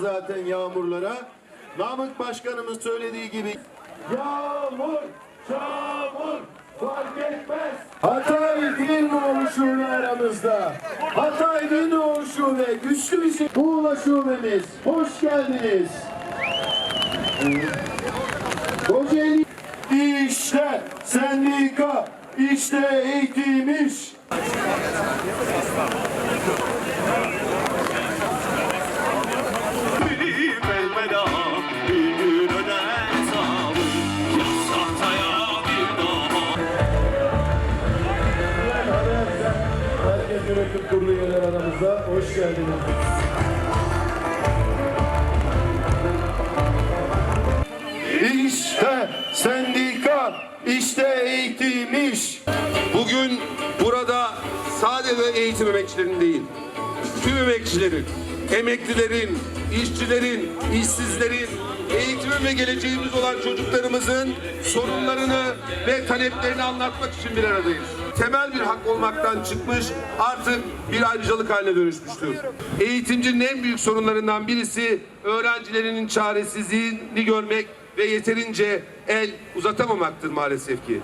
zaten yağmurlara. Namık Başkanımız söylediği gibi yağmur, çamur fark etmez. Hatay Dinol Şube aramızda. Hatay Dinol Şube güçlü bir şey. Muğla Şubemiz hoş geldiniz. Kocaeli işte sendika işte eğitim iş. Herkes yönetim kurulu üyeler aramızda. Hoş geldiniz. İşte sendika, işte eğitim iş. Bugün burada sadece eğitim emekçilerinin değil, tüm emekçilerin, emeklilerin, işçilerin, işsizlerin, eğitimin ve geleceğimiz olan çocuklarımızın sorunlarını ve taleplerini anlatmak için bir aradayız. Temel bir hak olmaktan çıkmış, artık bir ayrıcalık haline dönüşmüştür. Eğitimcinin en büyük sorunlarından birisi öğrencilerinin çaresizliğini görmek ve yeterince el uzatamamaktır maalesef ki.